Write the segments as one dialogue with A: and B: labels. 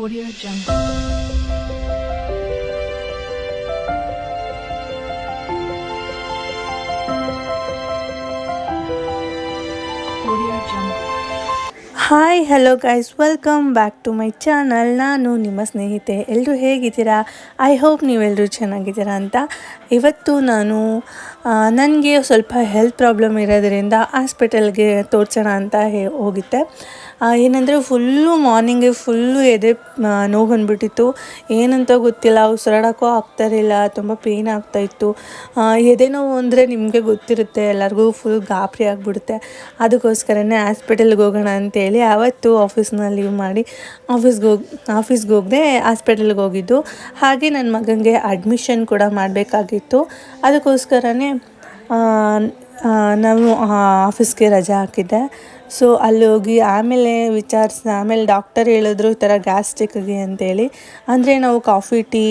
A: Audio Jungle.
B: Hi hello guys welcome back to my channel ನಾನು ನಿಮ್ಮ ಸ್ನೇಹಿತೆ ಎಲ್ಲರೂ ಹೇಗಿದ್ದೀರಾ? ಐ ಹೋಪ್ ನೀವೆಲ್ಲರೂ ಚೆನ್ನಾಗಿದ್ದೀರಾ ಅಂತ. ಇವತ್ತು ನಾನು ನನಗೆ ಸ್ವಲ್ಪ ಹೆಲ್ತ್ ಪ್ರಾಬ್ಲಮ್ ಇರೋದ್ರಿಂದ ಹಾಸ್ಪಿಟಲ್ಗೆ ತೋರಿಸೋಣ ಅಂತ ಹೇ, ಹೋಗಿದ್ದೆ. ಏನಂದರೆ ಫುಲ್ಲು ಮಾರ್ನಿಂಗೆ ಫುಲ್ಲು ಎದೆ ನೋವು ಬಂದ್ಬಿಟ್ಟಿತ್ತು. ಏನಂತ ಗೊತ್ತಿಲ್ಲ ಉಸಿರಾಡೋಕ್ಕೂ ಆಗ್ತಾಯಿರಲಿಲ್ಲ ತುಂಬ ಪೇಯ್ನ್ ಆಗ್ತಾಯಿತ್ತು ಎದೆ ನೋವು ಅಂದರೆ ನಿಮಗೆ ಗೊತ್ತಿರುತ್ತೆ, ಎಲ್ಲರಿಗೂ ಫುಲ್ ಗಾಬರಿ ಆಗಿಬಿಡುತ್ತೆ. ಅದಕ್ಕೋಸ್ಕರನೇ ಹಾಸ್ಪಿಟಲ್ಗೆ ಹೋಗೋಣ ಅಂತೇಳಿ ಆವತ್ತು ಆಫೀಸ್ನ ಲೀವ್ ಮಾಡಿ ಆಫೀಸ್ಗೆ ಹೋಗಿ, ಆಫೀಸ್ಗೆ ಹೋಗದೆ ಹಾಸ್ಪಿಟಲ್ಗೆ ಹೋಗಿದ್ದು. ಹಾಗೆ ನನ್ನ ಮಗನಿಗೆ ಅಡ್ಮಿಷನ್ ಕೂಡ ಮಾಡಬೇಕಾಗಿತ್ತು. ಅದಕ್ಕೋಸ್ಕರನೇ ನಾವು ಆಫೀಸ್ಗೆ ರಜೆ ಹಾಕಿದ್ದೆ. ಸೊ ಅಲ್ಲಿ ಹೋಗಿ ಆಮೇಲೆ ವಿಚಾರಿಸ್ದ ಆಮೇಲೆ ಡಾಕ್ಟರ್ ಹೇಳಿದ್ರು ಈ ಥರ ಗ್ಯಾಸ್ಟ್ರಿಕ್ಗೆ ಅಂತೇಳಿ. ಅಂದರೆ ನಾವು ಕಾಫಿ ಟೀ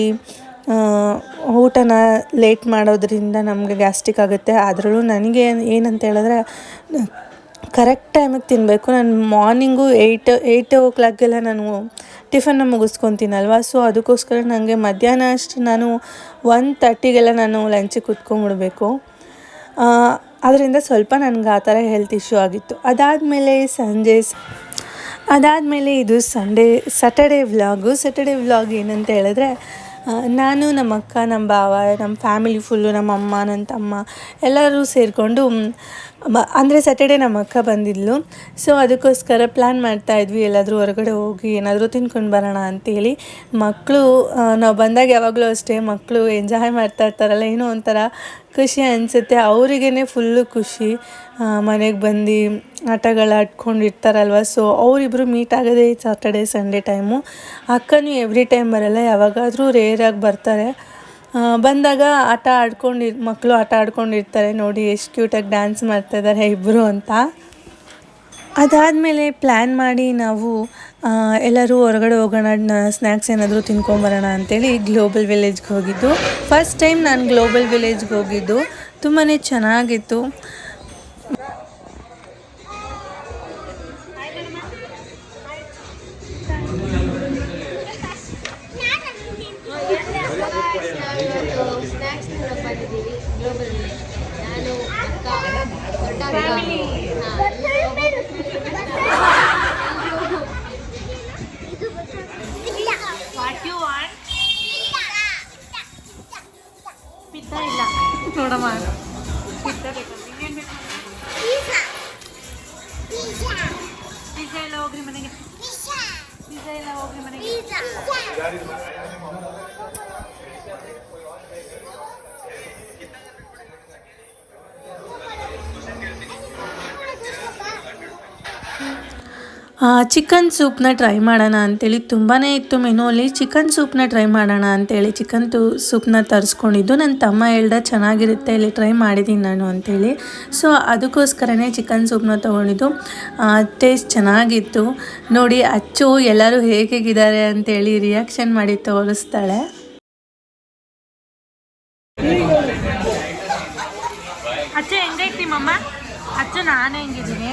B: ಊಟನ ಲೇಟ್ ಮಾಡೋದ್ರಿಂದ ನಮಗೆ ಗ್ಯಾಸ್ಟ್ರಿಕ್ ಆಗುತ್ತೆ. ಅದರಲ್ಲೂ ನನಗೆ ಏನಂತ ಹೇಳಿದ್ರೆ ಕರೆಕ್ಟ್ ಟೈಮಿಗೆ ತಿನ್ನಬೇಕು ನಾನು ಮಾರ್ನಿಂಗು ಏಯ್ಟ್ ಏಯ್ಟ್ ಓ ಕ್ಲಾಕ್ಗೆಲ್ಲ ನಾನು ಟಿಫನ್ನ ಮುಗಿಸ್ಕೊತೀನಲ್ವಾ ಸೊ ಅದಕ್ಕೋಸ್ಕರ ನನಗೆ ಮಧ್ಯಾಹ್ನ ಅಷ್ಟು ನಾನು ಒನ್ ತರ್ಟಿಗೆಲ್ಲ ನಾನು ಲಂಚಿಗೆ ಕುತ್ಕೊಂಡ್ಬಿಡ್ಬೇಕು. ಅದರಿಂದ ಸ್ವಲ್ಪ ನನಗೆ ಆ ಥರ ಹೆಲ್ತ್ ಇಶ್ಯೂ ಆಗಿತ್ತು. ಅದಾದಮೇಲೆ ಸಂಜೆ ಅದಾದಮೇಲೆ ಇದು Sunday Saturday vlog Saturday vlog ಏನಂತ ಹೇಳಿದ್ರೆ ನಾನು ನಮ್ಮ ಅಕ್ಕ, ನಮ್ಮ ಭಾವ, ನಮ್ಮ ಫ್ಯಾಮಿಲಿ ಫುಲ್ಲು ನಮ್ಮ ಅಮ್ಮ, ನನ್ನ ತಮ್ಮ ಎಲ್ಲರೂ ಸೇರಿಕೊಂಡು ಅಂದರೆ ಸ್ಯಾಟರ್ಡೇ ನಮ್ಮ ಅಕ್ಕ ಬಂದಿದ್ಲು. ಸೊ ಅದಕ್ಕೋಸ್ಕರ ಪ್ಲ್ಯಾನ್ ಮಾಡ್ತಾ ಇದ್ವಿ, ಎಲ್ಲಾದರೂ ಹೊರಗಡೆ ಹೋಗಿ ಏನಾದರೂ ತಿನ್ಕೊಂಡು ಬರೋಣ ಅಂತೇಳಿ. ಮಕ್ಕಳು ನಾವು ಬಂದಾಗ ಯಾವಾಗಲೂ ಅಷ್ಟೇ ಮಕ್ಕಳು ಎಂಜಾಯ್ ಮಾಡ್ತಾ ಇರ್ತಾರಲ್ಲ, ಏನೋ ಒಂಥರ ಖುಷಿ ಅನಿಸುತ್ತೆ. ಅವರಿಗೇ ಫುಲ್ಲು ಖುಷಿ. ಮನೆಗೆ ಬಂದು ಆಟಗಳು ಆಡ್ಕೊಂಡಿರ್ತಾರಲ್ವ ಸೊ ಅವರಿಬ್ಬರು ಮೀಟ್ ಆಗೋದೇ ಸಾಟರ್ಡೆ ಸಂಡೇ ಟೈಮು ಅಕ್ಕನೂ ಎವ್ರಿ ಟೈಮ್ ಬರಲ್ಲ, ಯಾವಾಗಾದರೂ ರೇರಾಗಿ ಬರ್ತಾರೆ. ಬಂದಾಗ ಆಟ ಆಡ್ಕೊಂಡು ಮಕ್ಕಳು ಆಟ ಆಡ್ಕೊಂಡಿರ್ತಾರೆ ನೋಡಿ ಎಷ್ಟು ಕ್ಯೂಟಾಗಿ ಡ್ಯಾನ್ಸ್ ಮಾಡ್ತಾಯಿದ್ದಾರೆ ಇಬ್ಬರು ಅಂತ. ಅದಾದಮೇಲೆ ಪ್ಲ್ಯಾನ್ ಮಾಡಿ ನಾವು ಎಲ್ಲರೂ ಹೊರಗಡೆ ಹೋಗೋಣ ಸ್ನ್ಯಾಕ್ಸ್ ಏನಾದರೂ ತಿನ್ಕೊಂಬರೋಣ ಅಂತೇಳಿ ಗ್ಲೋಬಲ್ ವಿಲೇಜ್ಗೆ ಹೋಗಿದ್ದು. ಫಸ್ಟ್ ಟೈಮ್ ನಾನು ಗ್ಲೋಬಲ್ ವಿಲೇಜ್ಗೆ ಹೋಗಿದ್ದು. ತುಂಬಾ ಚೆನ್ನಾಗಿತ್ತು.
C: ವಾಟ್ ಯು ವಾಂಟ್ ಪಿತ್ತ ಇಲ್ಲ ನೋಡಮ್ಮ ಪಿತ್ತ ಬೇಕು ಇನ್ನೇನು ಬೇಕು ಪಿಜ್ಜಾ ಎಲ್ಲ ಹೋಗ್ರಿ ಮನೆಗೆ ಪಿಜ್ಜಾ ಎಲ್ಲ ಹೋಗ್ರಿ ಮನೆಗೆ
B: ಚಿಕನ್ ಸೂಪ್ನ ಟ್ರೈ ಮಾಡೋಣ ಅಂತೇಳಿ ತುಂಬಾ ಇತ್ತು ಮೆನುವಲ್ಲಿ. ಚಿಕನ್ ಸೂಪ್ನ ಟ್ರೈ ಮಾಡೋಣ ಅಂತೇಳಿ ಚಿಕನ್ ತು ಸೂಪ್ನ ತರಿಸ್ಕೊಂಡಿದ್ದು. ನನ್ನ ತಮ್ಮ ಹೇಳ್ದ ಚೆನ್ನಾಗಿರುತ್ತೆ, ಇಲ್ಲಿ ಟ್ರೈ ಮಾಡಿದ್ದೀನಿ ನಾನು ಅಂತೇಳಿ. ಸೊ ಅದಕ್ಕೋಸ್ಕರನೇ ಚಿಕನ್ ಸೂಪ್ನ ತೊಗೊಂಡಿದ್ದು. ಟೇಸ್ಟ್ ಚೆನ್ನಾಗಿತ್ತು. ನೋಡಿ, ಅಚ್ಚು, ಎಲ್ಲರೂ ಹೇಗಿದ್ದಾರೆ ಅಂತೇಳಿ ರಿಯಾಕ್ಷನ್ ಮಾಡಿ ತೋರಿಸ್ತಾಳೆ.
C: ಅಚ್ಚ, ಹೆಂಗೈತಿ ಮಮ್ಮ ಅಚ್ಚ, ನಾನು ಹೆಂಗಿದ್ದೀನಿ?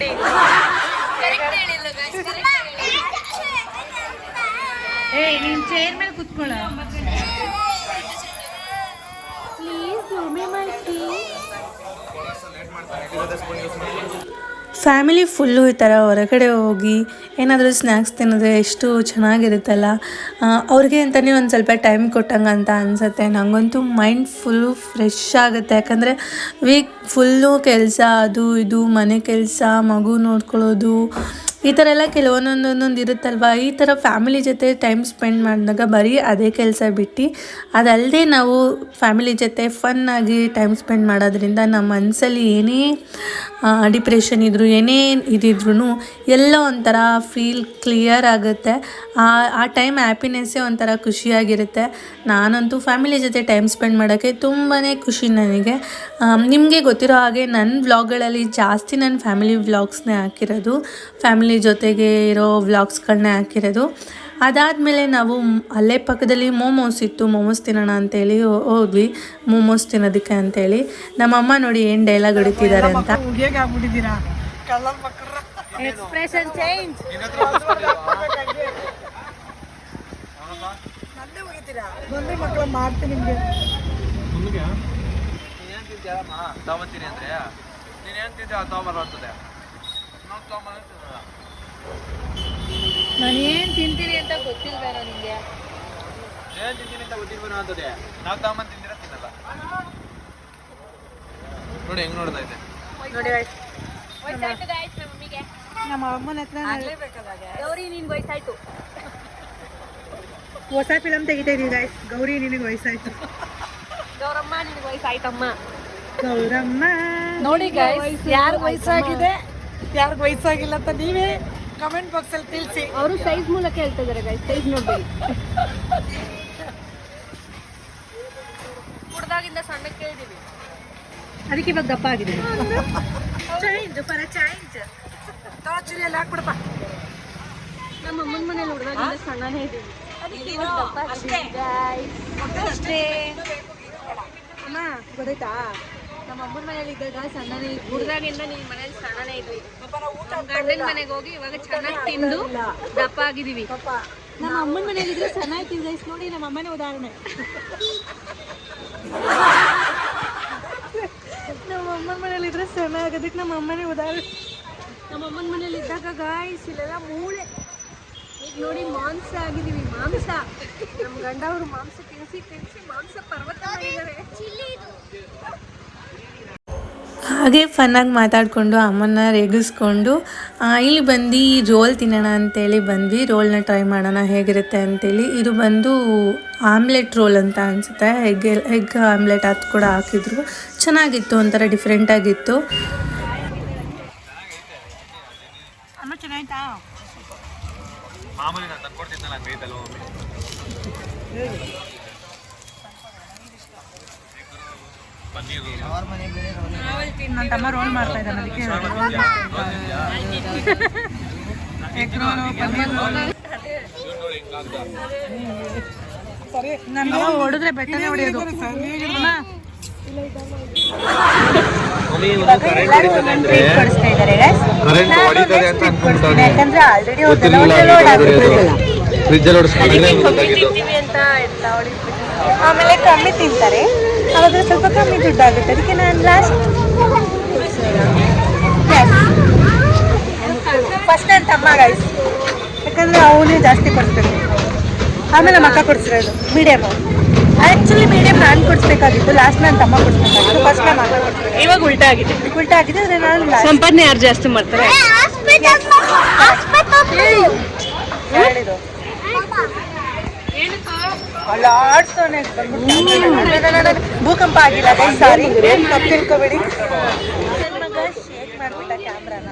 C: ನೋಡಿ. ನೀನ್ ಚೇರ್ ಮೇಲೆ ಕುತ್ಕೊಳ್ಳ.
B: ಫ್ಯಾಮಿಲಿ ಫುಲ್ಲು ಈ ಥರ ಹೊರಗಡೆ ಹೋಗಿ ಏನಾದರೂ ಸ್ನ್ಯಾಕ್ಸ್ ತಿನ್ನೋದ್ರೆ ಎಷ್ಟು ಚೆನ್ನಾಗಿರುತ್ತಲ್ಲ ಅವ್ರಿಗೆ ಅಂತಲೇ ಒಂದು ಸ್ವಲ್ಪ ಟೈಮ್ ಕೊಟ್ಟಂಗೆ ಅಂತ ಅನಿಸುತ್ತೆ. ನನಗಂತೂ ಮೈಂಡ್ ಫುಲ್ಲು ಫ್ರೆಶ್ ಆಗುತ್ತೆ. ಯಾಕಂದರೆ ವೀಕ್ ಫುಲ್ಲು ಕೆಲಸ, ಅದು ಇದು, ಮನೆ ಕೆಲಸ, ಮಗು ನೋಡ್ಕೊಳ್ಳೋದು, ಈ ಥರ ಎಲ್ಲ ಕೆಲವೊಂದೊಂದೊಂದೊಂದು ಇರುತ್ತಲ್ವ? ಈ ಥರ ಫ್ಯಾಮಿಲಿ ಜೊತೆ ಟೈಮ್ ಸ್ಪೆಂಡ್ ಮಾಡಿದಾಗ ಬರೀ ಅದೇ ಕೆಲಸ ಬಿಟ್ಟು ಅದಲ್ಲದೆ ನಾವು ಫ್ಯಾಮಿಲಿ ಜೊತೆ ಫನ್ನಾಗಿ ಟೈಮ್ ಸ್ಪೆಂಡ್ ಮಾಡೋದ್ರಿಂದ ನಮ್ಮ ಮನಸ್ಸಲ್ಲಿ ಏನೇ ಡಿಪ್ರೆಷನ್ ಇದ್ದರೂ ಏನೇ ಇದಿದ್ರೂ ಎಲ್ಲ ಒಂಥರ ಫೀಲ್ ಕ್ಲಿಯರ್ ಆಗುತ್ತೆ. ಆ ಆ ಟೈಮ್ ಹ್ಯಾಪಿನೆಸ್ಸೇ ಒಂಥರ ಖುಷಿಯಾಗಿರುತ್ತೆ. ನಾನಂತೂ ಫ್ಯಾಮಿಲಿ ಜೊತೆ ಟೈಮ್ ಸ್ಪೆಂಡ್ ಮಾಡೋಕ್ಕೆ ತುಂಬಾ ಖುಷಿ ನನಗೆ. ನಿಮಗೆ ಗೊತ್ತಿರೋ ಹಾಗೆ ನನ್ನ ವ್ಲಾಗ್ಗಳಲ್ಲಿ ಜಾಸ್ತಿ ನನ್ನ ಫ್ಯಾಮಿಲಿ ವ್ಲಾಗ್ಸ್ನೇ ಹಾಕಿರೋದು. ಫ್ಯಾಮಿಲಿ ಜೊತೆಗೆ ಇರೋ ವ್ಲಾಗ್ಸ್ಗಳನ್ನೇ ಹಾಕಿರೋದು. ಅದಾದಮೇಲೆ ನಾವು ಅಲ್ಲೇ ಪಕ್ಕದಲ್ಲಿ ಮೋಮೋಸ್ ಇತ್ತು ಮೋಮೋಸ್ ತಿನ್ನೋಣ ಅಂತೇಳಿ ಹೋದ್ವಿ. ಮೋಮೋಸ್ ತಿನ್ನೋದಕ್ಕೆ ಅಂತೇಳಿ. ನಮ್ಮಮ್ಮ ನೋಡಿ ಏನು ಡೈಲಾಗ್ ಹೊಡಿತಿದ್ದಾರೆ ಅಂತ.
C: ಮಾಡ್ತೀನಿ ಅಂದ್ರೆ? ನೀನ್ ಏನ್
D: ಎಕ್ಸ್ಪ್ರೆಷನ್ ಚೇಂಜ್
C: ನನ್ನೇ ಹೋಗಿದ್ದೀರಾ ಬಂದ್ರೆ ಮಕ್ಕಳ ಮಾಡ್ತೀನಿ
D: ನಾನು ಏನು ತಿಂತೀನಿ ಅಂತ ಗೊತ್ತಿಲ್ವೇನೋ ನಿಮಗೆ
E: ಏನ್ ತಿಂತೀನಿ ಅಂತ ಗೊತ್ತಿಲ್ವೇನೋ ಅಂತದೆ? ನಾವು ತಗೊಂಬಂದ್ ತಿಂದಿರ ತಿನ್ನಲ್ಲ. ನೋಡಿ ಹೆಂಗ್ ನೋಡ್ತಾ ಇದೆ.
C: ನೋಡಿ
D: ನಮ್ಮ
C: ಅಮ್ಮನ ಹತ್ರ
D: ಗೌರಿ ನಿನ್ ವಯಸ್ಸಾಯ್ತು.
C: ಹೊಸ ಫಿಲಮ್ ತೆಗಿತಾ ಇದೀವಿ ಗಾಯ್ಸ್ ಗೌರಿ ನಿನಗೆ ವಯಸ್ಸಾಯ್ತು.
D: ಗೌರಮ್ಮ ನಿನ್ ವಯಸ್ಸಾಯ್ತಮ್ಮ.
C: ಗೌರಮ್ಮ
D: ನೋಡಿ ಗಾಯ್ಸ್ ಯಾರ್ಗ್
C: ವಯಸ್ಸಾಗಿದೆ ಯಾರಿಗ ವಯಸ್ಸಾಗಿಲ್ಲ ಅಂತ ನೀವೇ ಕಮೆಂಟ್ ಬಾಕ್ಸ್ ಅಲ್ಲಿ ತಿಳಿಸಿ.
D: ಅವರು ಸೈಜ್ ಮೂಲಕ ಹೇಳ್ತಾ ಇದಾರೆ ಗೈಸ್ ಸೈಜ್ ನೋಡ್ಬೇಡಿ. ಹುಡ್ದಾಗಿಂದ ಸಣ್ಣಕ್ಕೆ ಕೇಳಿದೀವಿ
C: ಅದಕ್ಕೆ ಇವಾಗ ದಪ್ಪ ಆಗಿದೆ. ಚೇಂಜ್ ಪರ ಚೇಂಜ್ ಟಾರ್ಚರಿ ಅಲ್ಲಿ ಹಾಕ್ಬಿಡಪ್ಪ.
D: ನಮ್ಮ ಅಮ್ಮನ ಮನೇಲಿ ಹುಡ್ದಾಗಿಂದ ಸಣ್ಣನೇ ಇದೀವಿ. ಅದಕ್ಕೆ ಇವಾಗ ದಪ್ಪ ಆಗಿದೆ ಗೈಸ್ ಅಷ್ಟೇ.
C: ಅಮ್ಮ ಗೊತ್ತಾಯ್ತಾ?
D: ನಮ್ಮ ಅಮ್ಮನ ಮನೇಲಿ ಇದ್ದಾಗ ಸಣ್ಣನೇ ಇದ್ವಿ ಹುಡ್ದಾಗಿಂದ ನಿನ್ ಮನೇಲಿ ಸಣ್ಣನೇ ಇದ್ವಿ ಗಂಡನ ಮನೆಗೆ ಹೋಗಿ ಇವಾಗ ಚೆನ್ನಾಗಿ ತಿಂದು ದಪ್ಪ ಆಗಿದೀವಿ. ನಮ್ಮ ಅಮ್ಮನ ಮನೇಲಿ ಇದ್ರೆ ಚೆನ್ನಾಗಿ ಗೈಸ್ ನೋಡಿ ನಮ್ಮ ಅಮ್ಮನೇ ಉದಾಹರಣೆ.
C: ನಮ್ಮ ಅಮ್ಮನ ಮನೇಲಿ ಇದ್ರೆ ಚೆನ್ನಾಗದಕ್ಕೆ ನಮ್ಮ ಅಮ್ಮನೇ ಉದಾಹರಣೆ.
D: ನಮ್ಮ ಅಮ್ಮನ ಮನೇಲಿ ಇದ್ದಾಗ ಗಾಯ್ಸ್ ಇಲ್ಲೆಲ್ಲ ಮೂಳೆ. ಈಗ ನೋಡಿ ಮಾಂಸ ಆಗಿದೀವಿ ಮಾಂಸ. ನಮ್ಮ ಗಂಡ ಅವರು ಮಾಂಸ ತಿನ್ಸಿ ತಿನ್ಸಿ ಮಾಂಸ ಪರ್ವತ ಮಾಡಿದ್ದಾರೆ
B: ಹಾಗೆ ಫನ್ನಾಗಿ ಮಾತಾಡಿಕೊಂಡು ಅಮ್ಮನ ರೇಗಿಸ್ಕೊಂಡು ಇಲ್ಲಿ ಬಂದು ರೋಲ್ ತಿನ್ನೋಣ ಅಂತೇಳಿ ಬಂದ್ವಿ. ರೋಲ್ನ ಟ್ರೈ ಮಾಡೋಣ ಹೇಗಿರುತ್ತೆ ಅಂತೇಳಿ. ಇದು ಬಂದು ಆಮ್ಲೆಟ್ ರೋಲ್ ಅಂತ ಅನಿಸುತ್ತೆ. ಎಗ್ ಎಗ್ ಆಮ್ಲೆಟ್ ಅದು ಕೂಡ ಹಾಕಿದ್ರು. ಚೆನ್ನಾಗಿತ್ತು ಒಂಥರ ಡಿಫ್ರೆಂಟಾಗಿತ್ತು
E: ಮಾಮೂಲಿ ನಾನು ತಂದ್ಕೊಡ್ತಿದ್ದಲ್ಲ ಬೇಯ್ತಲ್ಲ ಪನ್ನೀರು
C: ನನ್ನ ತಮ್ಮ ರೋಲ್ ಮಾಡ್ತಾ ಇದ್ದಾನೆ ಅದಕ್ಕೆ ನನ್ನ ಹೊಡೆದ್ರೆ ಬೆಟ್ಟನೇ ಹೊಡೆಯೋದು.
E: ಗೊತ್ತಿರ್ಲಿಲ್ಲ ಫ್ರಿಜ್ ಅಲ್ಲಿ
C: ಆಮೇಲೆ ಕಮ್ಮಿ ತಿಂತಾರೆ. ಅವಾಗ ಸ್ವಲ್ಪ ಕಮ್ಮಿ ದುಡ್ಡಾಗುತ್ತೆ. ಅದಕ್ಕೆ ನಾನು ಲಾಸ್ಟ್ ಫಸ್ಟ್ ನನ್ನ ತಮ್ಮ ಗೈಸ್ ಯಾಕಂದ್ರೆ ಅವನೇ ಜಾಸ್ತಿ ಕೊಡ್ಬೇಕು ಆಮೇಲೆ ಮಕ್ಕ ಅಕ್ಕ ಕೊಡ್ಸಿರೋದು ಮೀಡಿಯಮ್ ಆ್ಯಕ್ಚುಲಿ ಮೀಡಿಯಮ್ ನಾನು ಕೊಡಿಸ್ಬೇಕಾಗಿತ್ತು ಲಾಸ್ಟ್ ನಾನು ತಮ್ಮ ಕೊಡಿಸ್ಬೇಕಾಗಿತ್ತು ಫಸ್ಟ್ ನಮ್ಮ ಅಕ್ಕ ಕೊಡ್ಸ್ಬೇಕು
D: ಇವಾಗ ಉಲ್ಟಾ ಆಗಿದೆ.
C: ಉಲ್ಟಾ ಆಗಿದೆ ಅಂದ್ರೆ ನಾನು
D: ಸಂಪಾದನೆ ಯಾರು ಜಾಸ್ತಿ ಮಾಡ್ತಾರೆ?
C: ಹೇಳಿದ್ದು? ಅಲ್ಲಾಡ್ಸೋನೆ ಭೂಕಂಪ ಆಗಿಲ್ಲ ಸಾರಿ. ತಪ್ಪು ತಿಳ್ಕೊಬೇಡಿ. ಮಗ ಶೇಕ್ ಮಾಡ್ಬಿಟ್ಟ ಕ್ಯಾಮ್ರಾನ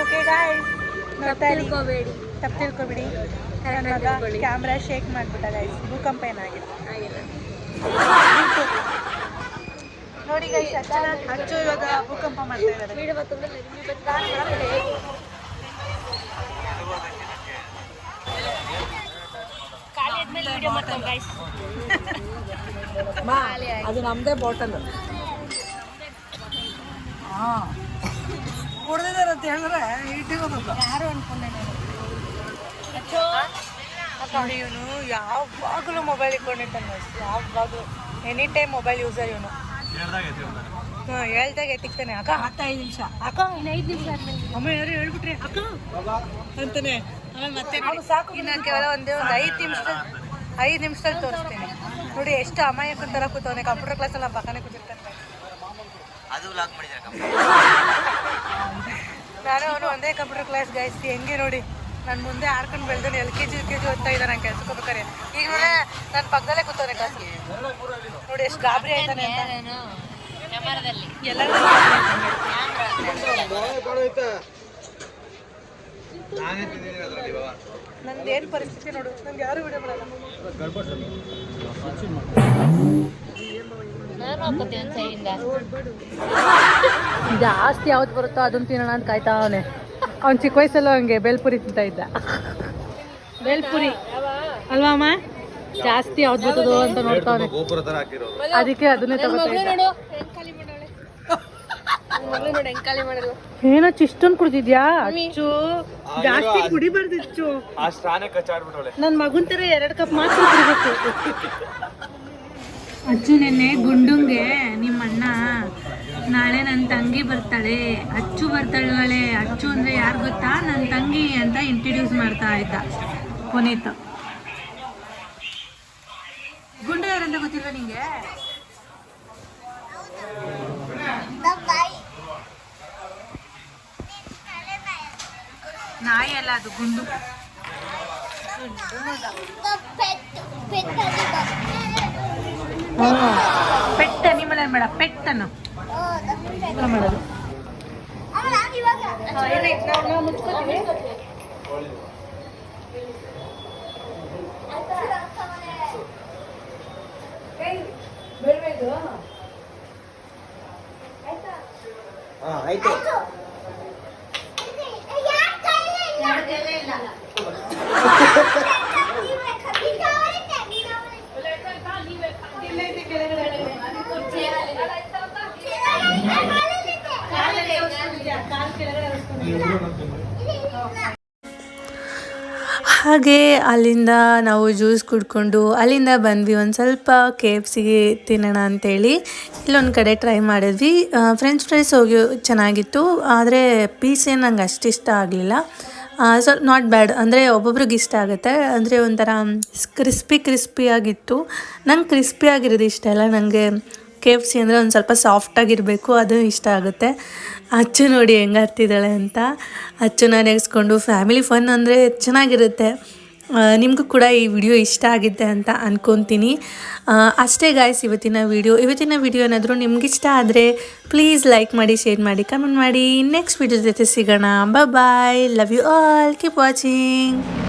C: ಓಕೆ ಗಾಯ್ಸ್ ನೋಡ್ತಾ ಇರಿ
D: ತಿಳ್ಕೋಬೇಡಿ.
C: ತಪ್ಪು ತಿಳ್ಕೊಬೇಡಿ. ನನ್ನ ಮಗ ಕ್ಯಾಮ್ರಾ ಶೇಕ್ ಮಾಡ್ಬಿಟ್ಟ ಗಾಯ್ಸ್ ಭೂಕಂಪ ಏನಾಗಿಲ್ಲ ನೋಡಿ ಗೈಸ್ ಅಚ್ಚು ಇವಾಗ ಭೂಕಂಪ ಮಾಡ್ತಾ ಇದ್ದಾರೆ. ಅದು ನಮ್ದೇ ಬಾಟಲ್ ಹಾಂ. ಕುಡ್ದಿದ್ದಾರೆ ಅಂತ ಹೇಳಿದ್ರೆ ಇಟ್ಟಿಗೋದು ಯಾರು ಅನ್ಕೊಂಡೆ ನೋಡಿ ಇವನು ಯಾವಾಗಲೂ ಮೊಬೈಲ್ ಇಟ್ಕೊಂಡಿರ್ತಾನೆ ಯಾವಾಗಲೂ ಎನಿ ಟೈಮ್ ಮೊಬೈಲ್ ಯೂಸರ್ ಇವನು. ಹ್ಞೂ ಹೇಳ್ದಾಗ ಎತ್ತಿಕ್ತಾನೆ ಅಕ್ಕ ಹತ್ತ ಐದು ನಿಮಿಷ. ಅಕ್ಕ
D: ಇನ್ನು ಐದು ನಿಮಿಷ ಆದ್ಮೇಲೆ.
C: ಅಮ್ಮ ಯಾರು ಹೇಳ್ಬಿಟ್ರಿ? ಅಕ್ಕ ಅಂತಾನೆ. ಆಮೇಲೆ ಮತ್ತೆ ಸಾಕು ಇನ್ನು ಕೇವಲ ಒಂದೇ ಒಂದು ಐದು ನಿಮಿಷ ಐದು ನಿಮಿಷದಲ್ಲಿ ತೋರಿಸ್ತೀನಿ. ನೋಡಿ ಎಷ್ಟು ಅಮಾಯಕನ ಥರ ಕೂತವನೆ. ಕಂಪ್ಯೂಟರ್ ಕ್ಲಾಸಲ್ಲಿ ಎಲ್ಲ ಪಕ್ಕನೆ ಕೂತಿರ್ತಾನೆ.
E: ಅದು ಲಾಕ್ ಮಾಡಿದ್ದಾರೆ
C: ನಾನು ಅವನು ಒಂದೇ ಕಂಪ್ಯೂಟರ್ ಕ್ಲಾಸ್ ಗಾಯಿಸಿ ಹೆಂಗೆ ನೋಡಿ. ನಾನು ಮುಂದೆ ಆಡ್ಕೊಂಡು ಬೆಳೆದನು L K G U K G ಓದ್ತಾ ಇದ್ದಾನೆ ನಾನು ಕೆಲ್ಸಕ್ಕೆ ಹೋಗ್ಬೇಕಾರೆ. ಈಗ ನೋಡೇ ನನ್ನ ಪಕ್ಕದಲ್ಲೇ ಕೂತವನೆ ಕ್ಲಾಸ್ ನೋಡಿ ಎಷ್ಟು ಗಾಬರಿ ಆಯ್ತಾನೆ ಎಲ್ಲರೂ
E: ನಾನೇ ತಿಂದಿದ್ದೀನಿ ಅದರಲ್ಲಿ ಬಾಬಾ
C: ನಂದು ಏನು ಪರಿಸ್ಥಿತಿ ನೋಡು? ನಂಗೆ ಯಾರು ವಿಡಿಯೋ ಮಾಡಲ್ಲ? ಜಾಸ್ತಿ ಯಾವ್ದು ಬರುತ್ತೋ ಅದನ್ನ ತಿನ್ನೋಣ ಅಂತ ಕಾಯ್ತಾ ಅವನೆ ಅವ್ನು ಚಿಕ್ಕ ವಯಸ್ಸಲ್ಲೂ ಹಂಗೆ ಬೇಲ್ಪುರಿ ತಿಂತ ಇದ್ದ. ಬೇಲ್ಪುರಿ. ಅಲ್ವಾ ಅಮ್ಮ? ಜಾಸ್ತಿ ಯಾವ್ದು ಬರ್ತದೋ ಅಂತ
E: ತರ
C: ಅದಕ್ಕೆ ಅದನ್ನೇ ತಗೋತಾ ಏನೋ ಚಿಷ್ಟೊಂದು ಕುಡ್ದಿದ್ಯಾ? ಅಚ್ಚು. ಜಾಸ್ತಿ ಕುಡಿಬಾರ್ದಿಚ್ಚು
E: ಆ
C: ನನ್ ಮಗನ್ ತರ ಎರಡ್ ಕಪ್ ಮಾತ್ರ ಕುಡಿಬೇಕು. ಅಚ್ಚು ನೆನ್ನೆ ಗುಂಡುಂಗೆ ನಿಮ್ಮ ಅಣ್ಣ ನಾಳೆ ನನ್ನ ತಂಗಿ ಬರ್ತಾಳೆ. ಅಚ್ಚು ಬರ್ತಾಳೆ ಅಚ್ಚು ಅಂದ್ರೆ ಯಾರು ಗೊತ್ತಾ? ನನ್ನ ತಂಗಿ ಅಂತ ಇಂಟ್ರಡ್ಯೂಸ್ ಮಾಡ್ತಾ ಆಯ್ತಾ ಪುನೀತ್ ಗುಂಡು ಯಾರಂತ ಗೊತ್ತಿಲ್ವಾ ನಿಂಗೆ ನಾಯಿ ಅಲ್ಲ ಅದು ಗುಂಡು. ಪೆಟ್ಟ ಅನಿಮಲ್ ಬೇಡ ಪೆಟ್ಟನು ಮಾಡೋದು.
E: ಆಯ್ತು.
B: ಹಾಗೆ ಅಲ್ಲಿಂದ ನಾವು ಜ್ಯೂಸ್ ಕುಡ್ಕೊಂಡು ಅಲ್ಲಿಂದ ಬಂದ್ವಿ. ಒಂದು ಸ್ವಲ್ಪ ಕೆ ಎಫ್ ಸಿಗೆ ತಿನ್ನೋಣ ಅಂತೇಳಿ. ಇಲ್ಲೊಂದು ಕಡೆ ಟ್ರೈ ಮಾಡಿದ್ವಿ. ಫ್ರೆಂಚ್ ಫ್ರೈಸ್ ಹೋಗಿ ಚೆನ್ನಾಗಿತ್ತು. ಆದರೆ ಪೀಸ್ ಏನು ನಂಗೆ ಅಷ್ಟಿಷ್ಟ ಆಗಲಿಲ್ಲ. ಸ್ವಲ್ಪ ನಾಟ್ ಬ್ಯಾಡ್ ಅಂದರೆ ಒಬ್ಬೊಬ್ರಿಗೆ ಇಷ್ಟ ಆಗುತ್ತೆ. ಅಂದರೆ ಒಂಥರ ಕ್ರಿಸ್ಪಿ ಕ್ರಿಸ್ಪಿಯಾಗಿತ್ತು ನಂಗೆ ಕ್ರಿಸ್ಪಿಯಾಗಿರೋದು ಇಷ್ಟ ಇಲ್ಲ. ನನಗೆ ಕೆ ಎಫ್ ಸಿ ಅಂದರೆ ಒಂದು ಸ್ವಲ್ಪ ಸಾಫ್ಟಾಗಿರಬೇಕು ಅದು ಇಷ್ಟ ಆಗುತ್ತೆ. ಅಚ್ಚು ನೋಡಿ ಹೆಂಗೆ ಹತ್ತಿದ್ದಾಳೆ ಅಂತ. ಅಚ್ಚುನ ನೆಗೆಸ್ಕೊಂಡು ಫ್ಯಾಮಿಲಿ ಫನ್ ಅಂದರೆ ಚೆನ್ನಾಗಿರುತ್ತೆ. ನಿಮಗೂ ಕೂಡ ಈ ವಿಡಿಯೋ ಇಷ್ಟ ಆಗಿದೆ ಅಂತ ಅಂದ್ಕೊತೀನಿ ಅಷ್ಟೇ ಗಾಯ್ಸ್ ಇವತ್ತಿನ ವಿಡಿಯೋ ಇವತ್ತಿನ ವಿಡಿಯೋ ಏನಾದರೂ ನಿಮ್ಗೆ ಇಷ್ಟ ಆದರೆ ಪ್ಲೀಸ್ ಲೈಕ್ ಮಾಡಿ ಶೇರ್ ಮಾಡಿ ಕಮೆಂಟ್ ಮಾಡಿ. ನೆಕ್ಸ್ಟ್ ವಿಡಿಯೋ ಜೊತೆ ಸಿಗೋಣ. Bye love you all keep watching